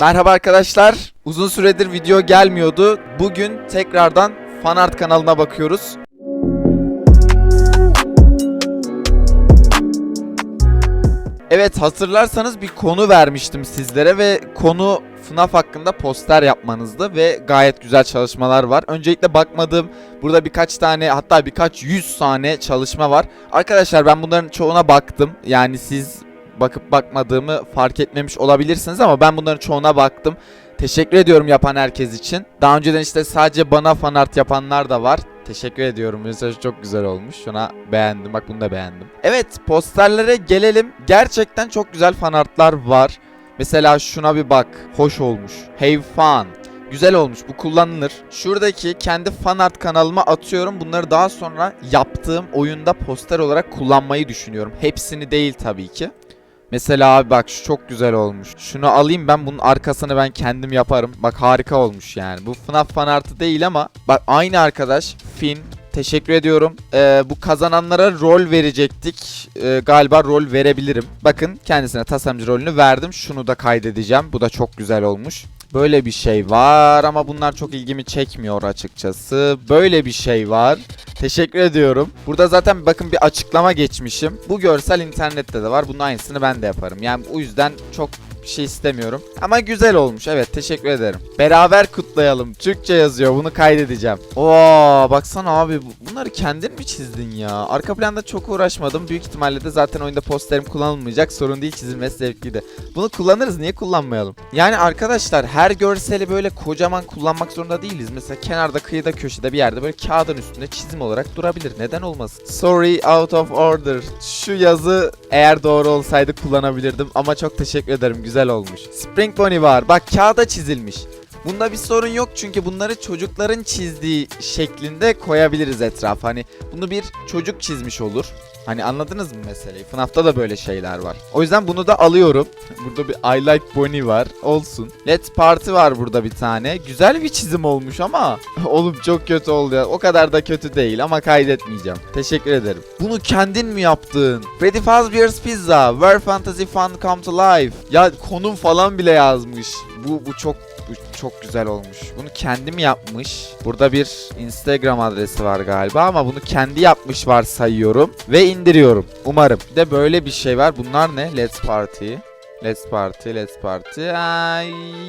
Merhaba arkadaşlar. Uzun süredir video gelmiyordu. Bugün tekrardan Fanart kanalına bakıyoruz. Evet hatırlarsanız bir konu vermiştim sizlere ve konu FNAF hakkında poster yapmanızdı ve gayet güzel çalışmalar var. Öncelikle bakmadığım burada birkaç tane hatta birkaç yüz tane çalışma var. Arkadaşlar ben bunların çoğuna baktım. Yani siz bakıp bakmadığımı fark etmemiş olabilirsiniz ama ben bunların çoğuna baktım. Teşekkür ediyorum yapan herkes için. Daha önceden işte sadece bana fan art yapanlar da var. Teşekkür ediyorum. Mesaj çok güzel olmuş. Şuna beğendim. Bak bunu da beğendim. Evet posterlere gelelim. Gerçekten çok güzel fan artlar var. Mesela şuna bir bak. Hoş olmuş. Have fun. Güzel olmuş. Bu kullanılır. Şuradaki kendi fan art kanalıma atıyorum. Bunları daha sonra yaptığım oyunda poster olarak kullanmayı düşünüyorum. Hepsini değil tabii ki. Mesela abi bak şu çok güzel olmuş. Şunu alayım ben bunun arkasını ben kendim yaparım. Bak harika olmuş yani. Bu FNAF fan artı değil ama bak aynı arkadaş Finn Teşekkür ediyorum. Ee, bu kazananlara rol verecektik. Ee, galiba rol verebilirim. Bakın kendisine tasarımcı rolünü verdim. Şunu da kaydedeceğim. Bu da çok güzel olmuş. Böyle bir şey var ama bunlar çok ilgimi çekmiyor açıkçası. Böyle bir şey var. Teşekkür ediyorum. Burada zaten bakın bir açıklama geçmişim. Bu görsel internette de var. Bunun aynısını ben de yaparım. Yani o yüzden çok bir şey istemiyorum. Ama güzel olmuş. Evet teşekkür ederim. Beraber kutlayalım. Türkçe yazıyor. Bunu kaydedeceğim. Oo baksana abi. bu- Bunları kendin mi çizdin ya? Arka planda çok uğraşmadım. Büyük ihtimalle de zaten oyunda posterim kullanılmayacak. Sorun değil çizilmesi zevkliydi. Bunu kullanırız. Niye kullanmayalım? Yani arkadaşlar her görseli böyle kocaman kullanmak zorunda değiliz. Mesela kenarda, kıyıda, köşede bir yerde böyle kağıdın üstünde çizim olarak durabilir. Neden olmasın? Sorry out of order. Şu yazı eğer doğru olsaydı kullanabilirdim ama çok teşekkür ederim. Güzel olmuş. Spring Bonnie var. Bak kağıda çizilmiş. Bunda bir sorun yok çünkü bunları çocukların çizdiği şeklinde koyabiliriz etrafa. Hani bunu bir çocuk çizmiş olur. Hani anladınız mı meseleyi? FNAF'ta da böyle şeyler var. O yüzden bunu da alıyorum. Burada bir I like Bonnie var. Olsun. Let's Party var burada bir tane. Güzel bir çizim olmuş ama oğlum çok kötü oldu ya. O kadar da kötü değil ama kaydetmeyeceğim. Teşekkür ederim. Bunu kendin mi yaptın? Freddy Fazbear's Pizza. Where Fantasy Fun Come to Life. Ya konum falan bile yazmış. Bu bu çok bu çok güzel olmuş. Bunu kendim yapmış. Burada bir Instagram adresi var galiba ama bunu kendi yapmış var sayıyorum ve indiriyorum. Umarım. Bir de böyle bir şey var. Bunlar ne? Let's Party. Let's Party, Let's Party. Aa,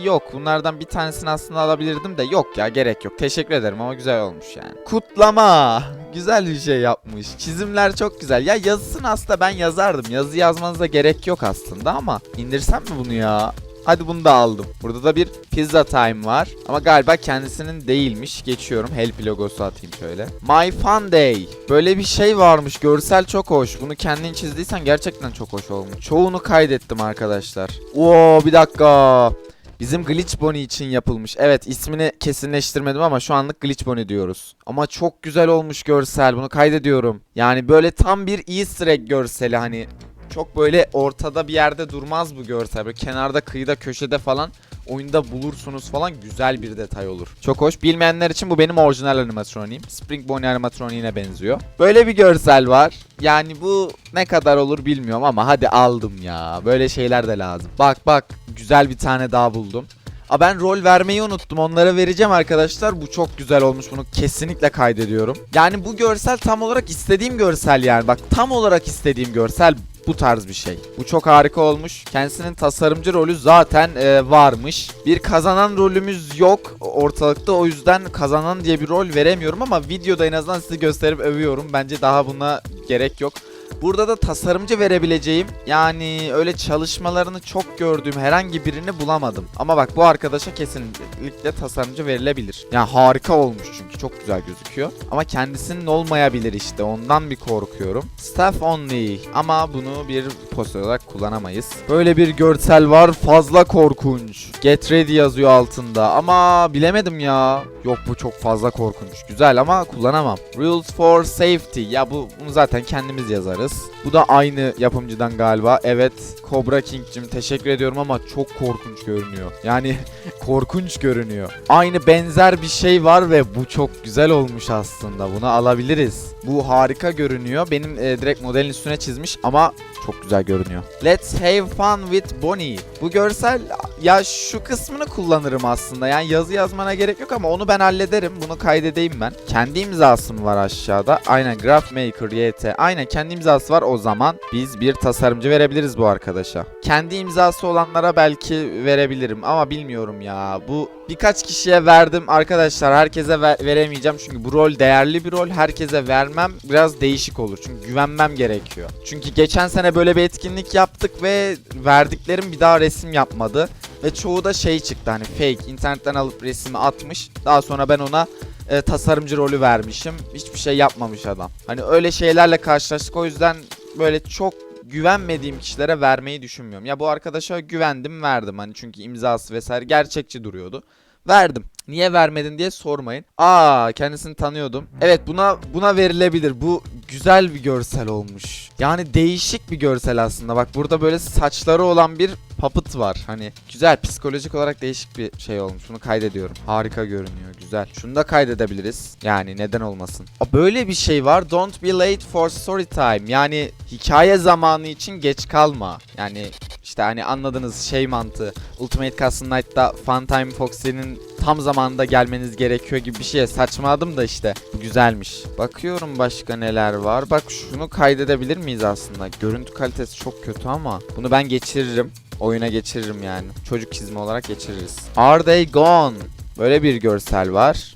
yok bunlardan bir tanesini aslında alabilirdim de yok ya gerek yok. Teşekkür ederim ama güzel olmuş yani. Kutlama. Güzel bir şey yapmış. Çizimler çok güzel. Ya yazısını aslında ben yazardım. Yazı yazmanıza gerek yok aslında ama indirsem mi bunu ya? Hadi bunu da aldım. Burada da bir pizza time var. Ama galiba kendisinin değilmiş. Geçiyorum. Help logosu atayım şöyle. My Fun Day. Böyle bir şey varmış. Görsel çok hoş. Bunu kendin çizdiysen gerçekten çok hoş olmuş. Çoğunu kaydettim arkadaşlar. Oo bir dakika. Bizim Glitch Bonnie için yapılmış. Evet ismini kesinleştirmedim ama şu anlık Glitch Bonnie diyoruz. Ama çok güzel olmuş görsel. Bunu kaydediyorum. Yani böyle tam bir easter egg görseli hani çok böyle ortada bir yerde durmaz bu görsel. Böyle kenarda, kıyıda, köşede falan oyunda bulursunuz falan güzel bir detay olur. Çok hoş. Bilmeyenler için bu benim orijinal animatroniğim. Spring Bonnie animatroniğine benziyor. Böyle bir görsel var. Yani bu ne kadar olur bilmiyorum ama hadi aldım ya. Böyle şeyler de lazım. Bak bak güzel bir tane daha buldum. Aa ben rol vermeyi unuttum. Onlara vereceğim arkadaşlar. Bu çok güzel olmuş. Bunu kesinlikle kaydediyorum. Yani bu görsel tam olarak istediğim görsel yani. Bak tam olarak istediğim görsel bu tarz bir şey. Bu çok harika olmuş. Kendisinin tasarımcı rolü zaten e, varmış. Bir kazanan rolümüz yok ortalıkta. O yüzden kazanan diye bir rol veremiyorum ama videoda en azından sizi gösterip övüyorum. Bence daha buna gerek yok. Burada da tasarımcı verebileceğim yani öyle çalışmalarını çok gördüğüm herhangi birini bulamadım. Ama bak bu arkadaşa kesinlikle tasarımcı verilebilir. Yani harika olmuş çünkü çok güzel gözüküyor. Ama kendisinin olmayabilir işte ondan bir korkuyorum. Staff only ama bunu bir poster olarak kullanamayız. Böyle bir görsel var fazla korkunç. Get ready yazıyor altında ama bilemedim ya. Yok bu çok fazla korkunç. Güzel ama kullanamam. Rules for safety. Ya bu bunu zaten kendimiz yazarız. Bu da aynı yapımcıdan galiba. Evet. Cobra King'cim teşekkür ediyorum ama çok korkunç görünüyor. Yani korkunç görünüyor. Aynı benzer bir şey var ve bu çok güzel olmuş aslında. Bunu alabiliriz. Bu harika görünüyor. Benim e, direkt modelin üstüne çizmiş ama çok güzel görünüyor. Let's have fun with Bonnie. Bu görsel Ya şu kısmını kullanırım aslında. Yani yazı yazmana gerek yok ama onu ben hallederim. Bunu kaydedeyim ben. Kendi imzası mı var aşağıda? Aynen Graph Maker YT. Aynen kendi imzası var. O zaman biz bir tasarımcı verebiliriz bu arkadaşa. Kendi imzası olanlara belki verebilirim ama bilmiyorum ya. Bu birkaç kişiye verdim arkadaşlar. Herkese ver- veremeyeceğim çünkü bu rol değerli bir rol. Herkese vermem biraz değişik olur. Çünkü güvenmem gerekiyor. Çünkü geçen sene böyle bir etkinlik yaptık ve verdiklerim bir daha resim yapmadı. Ve çoğu da şey çıktı hani fake internetten alıp resmi atmış. Daha sonra ben ona e, tasarımcı rolü vermişim. Hiçbir şey yapmamış adam. Hani öyle şeylerle karşılaştık o yüzden böyle çok güvenmediğim kişilere vermeyi düşünmüyorum. Ya bu arkadaşa güvendim verdim hani çünkü imzası vesaire gerçekçi duruyordu. Verdim. Niye vermedin diye sormayın. Aa kendisini tanıyordum. Evet buna buna verilebilir. Bu güzel bir görsel olmuş. Yani değişik bir görsel aslında. Bak burada böyle saçları olan bir puppet var. Hani güzel psikolojik olarak değişik bir şey olmuş. Bunu kaydediyorum. Harika görünüyor. Güzel. Şunu da kaydedebiliriz. Yani neden olmasın. Aa, böyle bir şey var. Don't be late for story time. Yani hikaye zamanı için geç kalma. Yani işte hani anladığınız şey mantığı. Ultimate Custom Night'ta Funtime Foxy'nin tam zamanında gelmeniz gerekiyor gibi bir şeye saçmaladım da işte. Bu güzelmiş. Bakıyorum başka neler var. Bak şunu kaydedebilir miyiz aslında? Görüntü kalitesi çok kötü ama bunu ben geçiririm. Oyuna geçiririm yani. Çocuk çizimi olarak geçiririz. Are they gone? Böyle bir görsel var.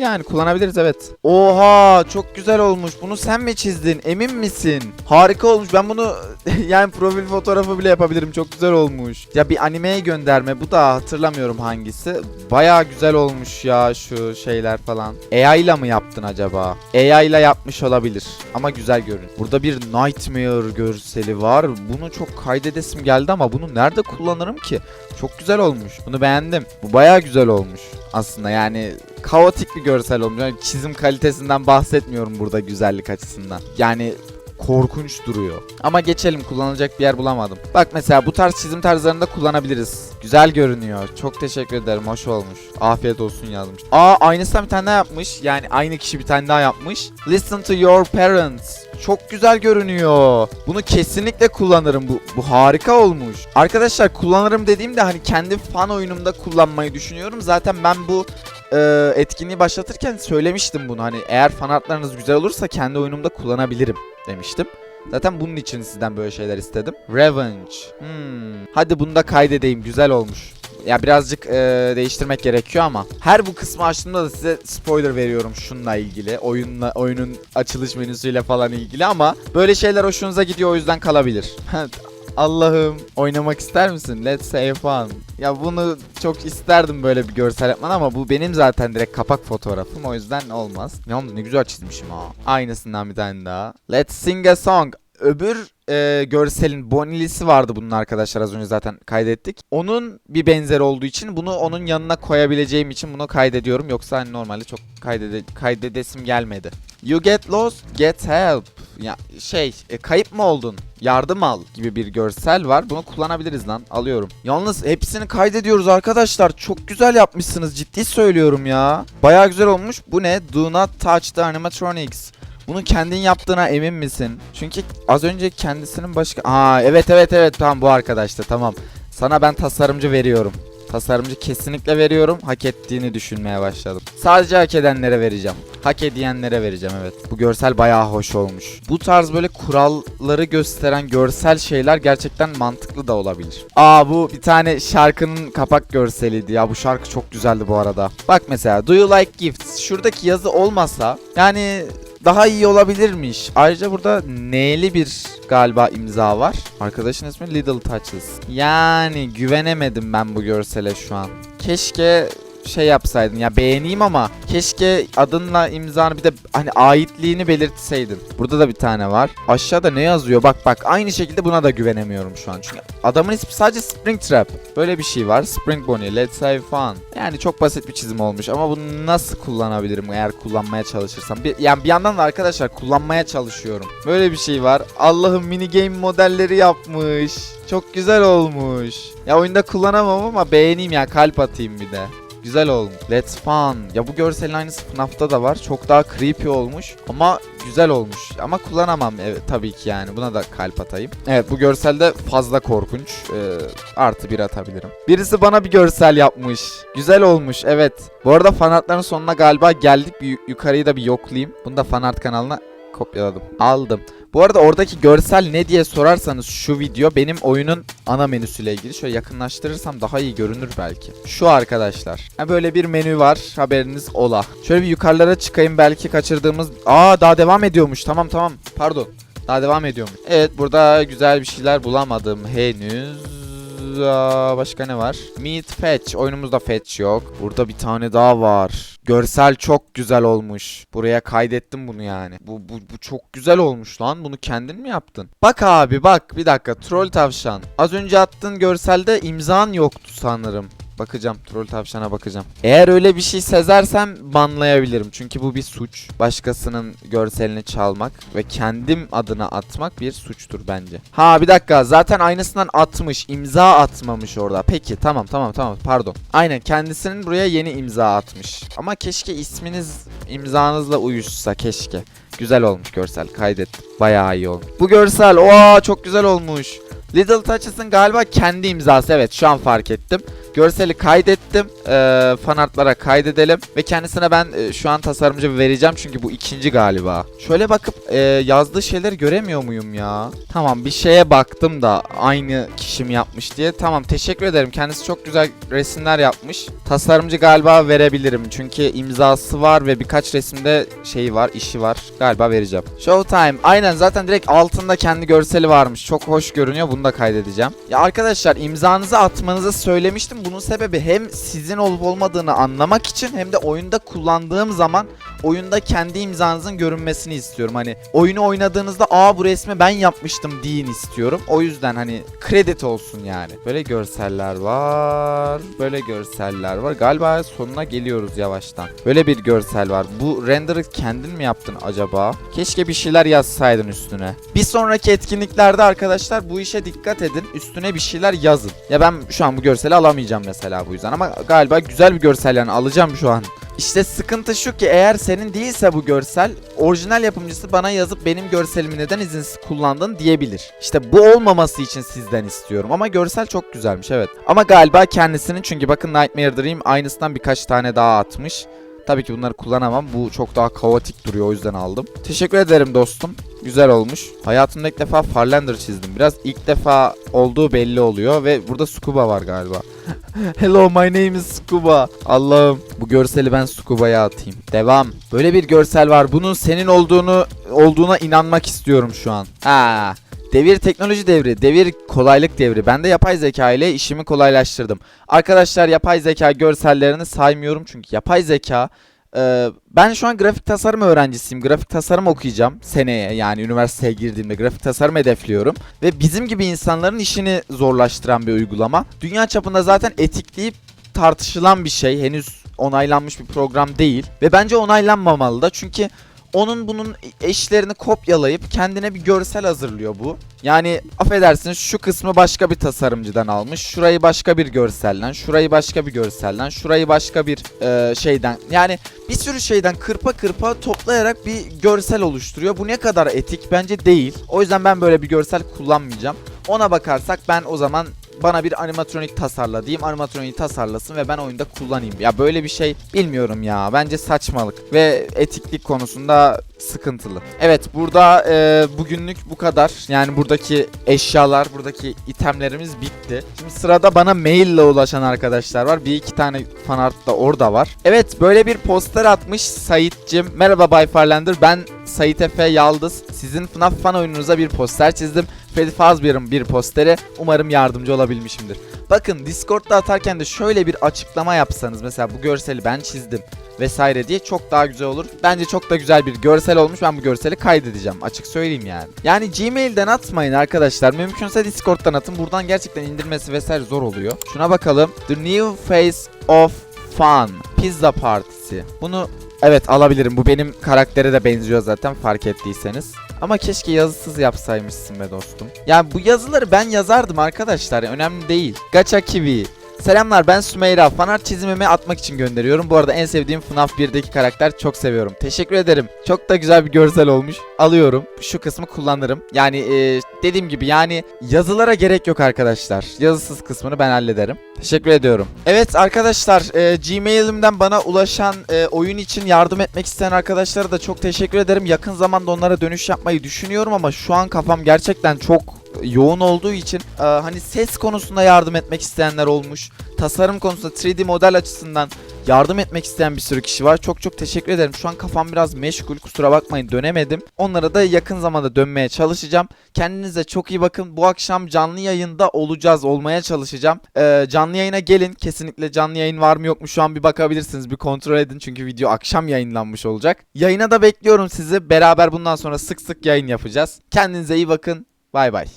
Yani kullanabiliriz evet. Oha çok güzel olmuş. Bunu sen mi çizdin? Emin misin? Harika olmuş. Ben bunu yani profil fotoğrafı bile yapabilirim. Çok güzel olmuş. Ya bir animeye gönderme. Bu da hatırlamıyorum hangisi. Baya güzel olmuş ya şu şeyler falan. AI ile mı yaptın acaba? AI ile yapmış olabilir. Ama güzel görün. Burada bir Nightmare görseli var. Bunu çok kaydedesim geldi ama bunu nerede kullanırım ki? Çok güzel olmuş. Bunu beğendim. Bu baya güzel olmuş aslında yani kaotik bir görsel olmuş. Yani çizim kalitesinden bahsetmiyorum burada güzellik açısından. Yani korkunç duruyor. Ama geçelim kullanılacak bir yer bulamadım. Bak mesela bu tarz çizim tarzlarında kullanabiliriz. Güzel görünüyor. Çok teşekkür ederim. Hoş olmuş. Afiyet olsun yazmış. Aa aynısından bir tane daha yapmış. Yani aynı kişi bir tane daha yapmış. Listen to your parents. Çok güzel görünüyor. Bunu kesinlikle kullanırım. Bu, bu harika olmuş. Arkadaşlar kullanırım dediğimde hani kendi fan oyunumda kullanmayı düşünüyorum. Zaten ben bu e, etkinliği başlatırken söylemiştim bunu. Hani eğer fanartlarınız güzel olursa kendi oyunumda kullanabilirim demiştim. Zaten bunun için sizden böyle şeyler istedim. Revenge. Hmm. Hadi bunu da kaydedeyim. Güzel olmuş. Ya birazcık e, değiştirmek gerekiyor ama her bu kısmı açtığımda da size spoiler veriyorum şununla ilgili. Oyunla oyunun açılış menüsüyle falan ilgili ama böyle şeyler hoşunuza gidiyor o yüzden kalabilir. Allah'ım oynamak ister misin? Let's say fun. Ya bunu çok isterdim böyle bir görsel yapman ama bu benim zaten direkt kapak fotoğrafım o yüzden olmaz. Ne oldu ne güzel çizmişim ha. Aynısından bir tane daha. Let's sing a song. Öbür e, görselin bonilisi vardı bunun arkadaşlar az önce zaten kaydettik. Onun bir benzeri olduğu için bunu onun yanına koyabileceğim için bunu kaydediyorum. Yoksa hani normalde çok kaydede kaydedesim gelmedi. You get lost, get help. Ya şey, e, kayıp mı oldun? Yardım al gibi bir görsel var. Bunu kullanabiliriz lan. Alıyorum. Yalnız hepsini kaydediyoruz arkadaşlar. Çok güzel yapmışsınız. Ciddi söylüyorum ya. Baya güzel olmuş. Bu ne? Do not touch the animatronics. Bunu kendin yaptığına emin misin? Çünkü az önce kendisinin başka... Aa evet evet evet tamam bu arkadaşta tamam. Sana ben tasarımcı veriyorum. Tasarımcı kesinlikle veriyorum. Hak ettiğini düşünmeye başladım. Sadece hak edenlere vereceğim. Hak edeyenlere vereceğim evet. Bu görsel bayağı hoş olmuş. Bu tarz böyle kuralları gösteren görsel şeyler gerçekten mantıklı da olabilir. Aa bu bir tane şarkının kapak görseliydi ya. Bu şarkı çok güzeldi bu arada. Bak mesela Do you like gifts? Şuradaki yazı olmasa yani daha iyi olabilirmiş. Ayrıca burada N'li bir galiba imza var. Arkadaşın ismi Little Touches. Yani güvenemedim ben bu görsele şu an. Keşke şey yapsaydın ya beğeneyim ama keşke adınla imzanı bir de hani aitliğini belirtseydin. Burada da bir tane var. Aşağıda ne yazıyor? Bak bak aynı şekilde buna da güvenemiyorum şu an. Çünkü adamın ismi sadece Springtrap. Böyle bir şey var. Spring Bonnie, Let's Have Fun. Yani çok basit bir çizim olmuş ama bunu nasıl kullanabilirim eğer kullanmaya çalışırsam? Bir, yani bir yandan da arkadaşlar kullanmaya çalışıyorum. Böyle bir şey var. Allah'ım mini game modelleri yapmış. Çok güzel olmuş. Ya oyunda kullanamam ama beğeneyim ya kalp atayım bir de. Güzel olmuş. Let's fun. Ya bu görselin aynısı FNAF'ta da var. Çok daha creepy olmuş ama güzel olmuş. Ama kullanamam evet, tabii ki yani. Buna da kalp atayım. Evet bu görselde fazla korkunç. Ee, artı bir atabilirim. Birisi bana bir görsel yapmış. Güzel olmuş evet. Bu arada fanartların sonuna galiba geldik. Bir yu- yukarıyı da bir yoklayayım. Bunu da fanart kanalına kopyaladım. Aldım. Bu arada oradaki görsel ne diye sorarsanız şu video benim oyunun ana menüsüyle ilgili. Şöyle yakınlaştırırsam daha iyi görünür belki. Şu arkadaşlar. Böyle bir menü var. Haberiniz ola. Şöyle bir yukarılara çıkayım belki kaçırdığımız... Aa daha devam ediyormuş. Tamam tamam. Pardon. Daha devam ediyormuş. Evet burada güzel bir şeyler bulamadım henüz. Başka ne var? Meat Fetch. Oyunumuzda Fetch yok. Burada bir tane daha var. Görsel çok güzel olmuş. Buraya kaydettim bunu yani. Bu, bu, bu çok güzel olmuş lan. Bunu kendin mi yaptın? Bak abi bak. Bir dakika. Troll tavşan. Az önce attığın görselde imzan yoktu sanırım. Bakacağım. Troll tavşana bakacağım. Eğer öyle bir şey sezersem banlayabilirim. Çünkü bu bir suç. Başkasının görselini çalmak ve kendim adına atmak bir suçtur bence. Ha bir dakika. Zaten aynısından atmış. imza atmamış orada. Peki tamam tamam tamam. Pardon. Aynen kendisinin buraya yeni imza atmış. Ama keşke isminiz imzanızla uyuşsa keşke. Güzel olmuş görsel. Kaydettim. Bayağı iyi olmuş. Bu görsel. Oha çok güzel olmuş. Little Touches'ın galiba kendi imzası. Evet şu an fark ettim. Görseli kaydettim. Ee, fanartlara kaydedelim. Ve kendisine ben e, şu an tasarımcı vereceğim. Çünkü bu ikinci galiba. Şöyle bakıp e, yazdığı şeyleri göremiyor muyum ya? Tamam bir şeye baktım da aynı kişi mi yapmış diye. Tamam teşekkür ederim. Kendisi çok güzel resimler yapmış. Tasarımcı galiba verebilirim. Çünkü imzası var ve birkaç resimde şeyi var, işi var. Galiba vereceğim. Showtime. Aynen zaten direkt altında kendi görseli varmış. Çok hoş görünüyor. Bunu da kaydedeceğim. Ya arkadaşlar imzanızı atmanızı söylemiştim. Bunun sebebi hem sizin olup olmadığını anlamak için hem de oyunda kullandığım zaman oyunda kendi imzanızın görünmesini istiyorum. Hani oyunu oynadığınızda aa bu resmi ben yapmıştım deyin istiyorum. O yüzden hani kredi olsun yani. Böyle görseller var. Böyle görseller var. Galiba sonuna geliyoruz yavaştan. Böyle bir görsel var. Bu render'ı kendin mi yaptın acaba? Keşke bir şeyler yazsaydın üstüne. Bir sonraki etkinliklerde arkadaşlar bu işe dikkat edin. Üstüne bir şeyler yazın. Ya ben şu an bu görseli alamayacağım mesela bu yüzden ama galiba güzel bir görsel yani alacağım şu an. İşte sıkıntı şu ki eğer senin değilse bu görsel orijinal yapımcısı bana yazıp benim görselimi neden izinsiz kullandın diyebilir. İşte bu olmaması için sizden istiyorum ama görsel çok güzelmiş evet. Ama galiba kendisinin çünkü bakın Nightmare Dream aynısından birkaç tane daha atmış. Tabii ki bunları kullanamam. Bu çok daha kaotik duruyor o yüzden aldım. Teşekkür ederim dostum. Güzel olmuş. Hayatımda ilk defa Farlander çizdim. Biraz ilk defa olduğu belli oluyor ve burada Scuba var galiba. Hello my name is Scuba. Allah'ım bu görseli ben Scuba'ya atayım. Devam. Böyle bir görsel var. Bunun senin olduğunu olduğuna inanmak istiyorum şu an. Ha. Devir teknoloji devri, devir kolaylık devri. Ben de yapay zeka ile işimi kolaylaştırdım. Arkadaşlar yapay zeka görsellerini saymıyorum çünkü yapay zeka e, ben şu an grafik tasarım öğrencisiyim. Grafik tasarım okuyacağım seneye yani üniversiteye girdiğimde grafik tasarım hedefliyorum. Ve bizim gibi insanların işini zorlaştıran bir uygulama. Dünya çapında zaten etikleyip tartışılan bir şey. Henüz onaylanmış bir program değil. Ve bence onaylanmamalı da çünkü onun bunun eşlerini kopyalayıp kendine bir görsel hazırlıyor bu. Yani affedersiniz şu kısmı başka bir tasarımcıdan almış. Şurayı başka bir görselden, şurayı başka bir görselden, şurayı başka bir e, şeyden. Yani bir sürü şeyden kırpa kırpa toplayarak bir görsel oluşturuyor. Bu ne kadar etik bence değil. O yüzden ben böyle bir görsel kullanmayacağım. Ona bakarsak ben o zaman bana bir animatronik tasarla diyeyim. Animatroniği tasarlasın ve ben oyunda kullanayım. Ya böyle bir şey bilmiyorum ya. Bence saçmalık ve etiklik konusunda sıkıntılı. Evet burada e, bugünlük bu kadar. Yani buradaki eşyalar, buradaki itemlerimiz bitti. Şimdi sırada bana maille ulaşan arkadaşlar var. Bir iki tane fanart da orada var. Evet böyle bir poster atmış Sait'cim. Merhaba Bay Farlander. Ben Sait Efe Yaldız. Sizin FNAF fan oyununuza bir poster çizdim. Freddy Fazbear'ın bir posteri. Umarım yardımcı olabilmişimdir. Bakın Discord'da atarken de şöyle bir açıklama yapsanız mesela bu görseli ben çizdim vesaire diye çok daha güzel olur. Bence çok da güzel bir görsel olmuş. Ben bu görseli kaydedeceğim. Açık söyleyeyim yani. Yani Gmail'den atmayın arkadaşlar. Mümkünse Discord'dan atın. Buradan gerçekten indirmesi vesaire zor oluyor. Şuna bakalım. The New Face of Fun. Pizza Partisi. Bunu Evet alabilirim. Bu benim karaktere de benziyor zaten fark ettiyseniz. Ama keşke yazısız yapsaymışsın be dostum. Ya bu yazıları ben yazardım arkadaşlar. Önemli değil. Gacha Kiwi. Selamlar ben Sümeyra. Fanart çizimimi atmak için gönderiyorum. Bu arada en sevdiğim FNAF 1'deki karakter çok seviyorum. Teşekkür ederim. Çok da güzel bir görsel olmuş. Alıyorum. Şu kısmı kullanırım. Yani e, dediğim gibi yani yazılara gerek yok arkadaşlar. Yazısız kısmını ben hallederim. Teşekkür ediyorum. Evet arkadaşlar e, Gmail'imden bana ulaşan e, oyun için yardım etmek isteyen arkadaşlara da çok teşekkür ederim. Yakın zamanda onlara dönüş yapmayı düşünüyorum ama şu an kafam gerçekten çok yoğun olduğu için e, hani ses konusunda yardım etmek isteyenler olmuş. Tasarım konusunda 3D model açısından yardım etmek isteyen bir sürü kişi var. Çok çok teşekkür ederim. Şu an kafam biraz meşgul. Kusura bakmayın dönemedim. Onlara da yakın zamanda dönmeye çalışacağım. Kendinize çok iyi bakın. Bu akşam canlı yayında olacağız. Olmaya çalışacağım. Ee, canlı yayına gelin. Kesinlikle canlı yayın var mı yok mu şu an bir bakabilirsiniz. Bir kontrol edin. Çünkü video akşam yayınlanmış olacak. Yayına da bekliyorum sizi. Beraber bundan sonra sık sık yayın yapacağız. Kendinize iyi bakın. Bay bay.